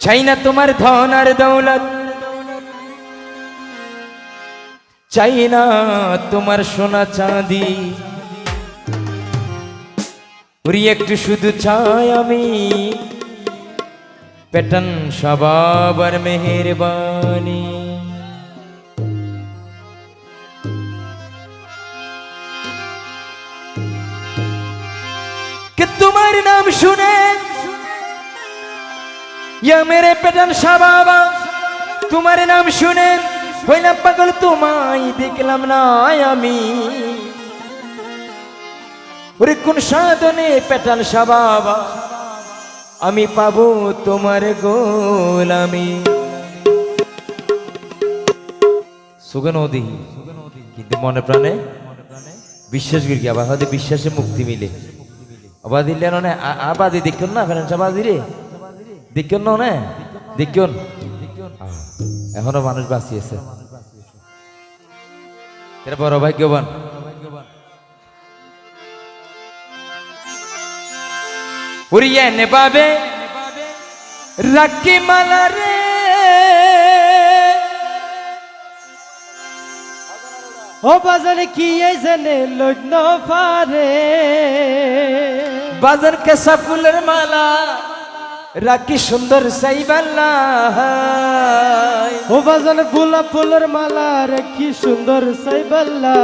চাই তোমার ধন আর দৌলত। চাই তোমার সোনা চাঁদি। ওরি একটু শুধু চাই আমি। পেটন সবাবার কে তোমার নাম শুনে ইয়া মেরে পেটান সাবাবা তোমার নাম শুনে হইলাম পাগল তোমায় দেখলাম না আমি। ওরে কোন সাধনে পেটান সাবাবা আমি পাবো তোমার গোলামি। সুগনদী কিন্তু মনে প্রাণে বিশ্বাস গির আবার হয়তো বিশ্বাসে মুক্তি মিলে। আবার দিলে না আবাদি দেখুন না ফেরেন আবাদি রে? দেখুন না না? দেখুন এখনও মানুষ বাঁচিয়েছে এরা বড় ভাগ্যবান। উড়িয়ে নেবাবে রাখি মালা রে। ও বাজারে কি এই জানে লগ্ন পারে? বাজার কেসা ফুলের মালা রাখি সুন্দর সাইবাল্লা ও বাজারে গোলাপ ফুলের মালা রে কি সুন্দর সাইবাল্লা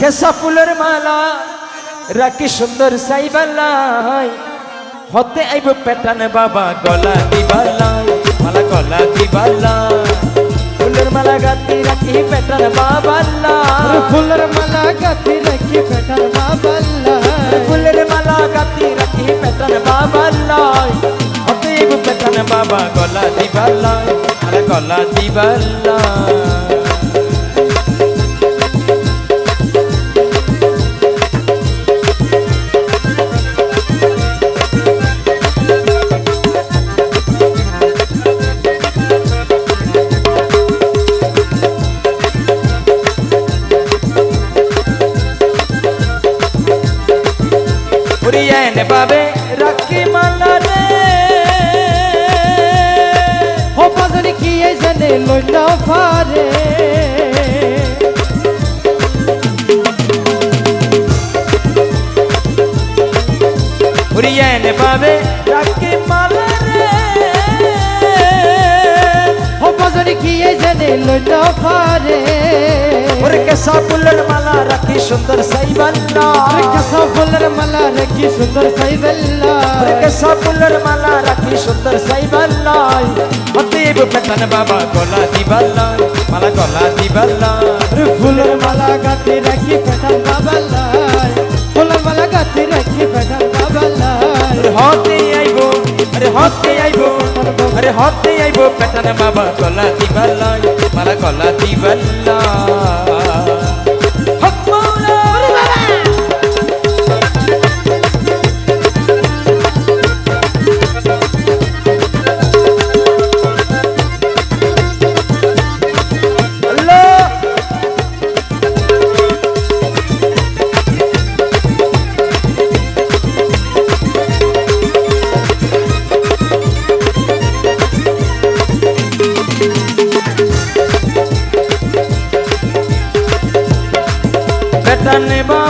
কেসা ফুলের মালা রাখি সুন্দর সাইবাল্লাই হতে আইব পেটান বাবা গলা দিবাল্লাই মালা গলা দিবাল্লাই ফুলের মালা গাতি রাখি পেটান বাবাল্লা ফুলের মালা গাথি রাখি বেটার বাবাল্লা আইব বাবা গলা দিবাল্লাই মালা গলা দিবাল্লাই উড়িয়ে পাবে রাখি মালা রে লগ্ন পারে। উড়িয়ে পাবে রাখি মালা রে। কি এই জানে ওরে কেসা ফুলের মালা রাখি সুন্দর সাইবাল্লা কাঁচা ফুলের মালা রে কি সুন্দর সাইবাল্লা কেসা ফুলের মালা রাখি সুন্দর সাইবাল্লাই হতিব পেটন বাবা গলা দিবাল্লাই মালা গলা দিবাল্লাই আরে ফুলের মালা গাথি রাখি বেটার বাবাল্লাই ফুলের মালা গাথি রাখি বেটার বাবাল্লাই হতে আইবো আরে হতে আইবো আরে হতে আইবো পেটন বাবা গলা দিবাল্লাই মালা গলা দিবাল্লাই দানে বা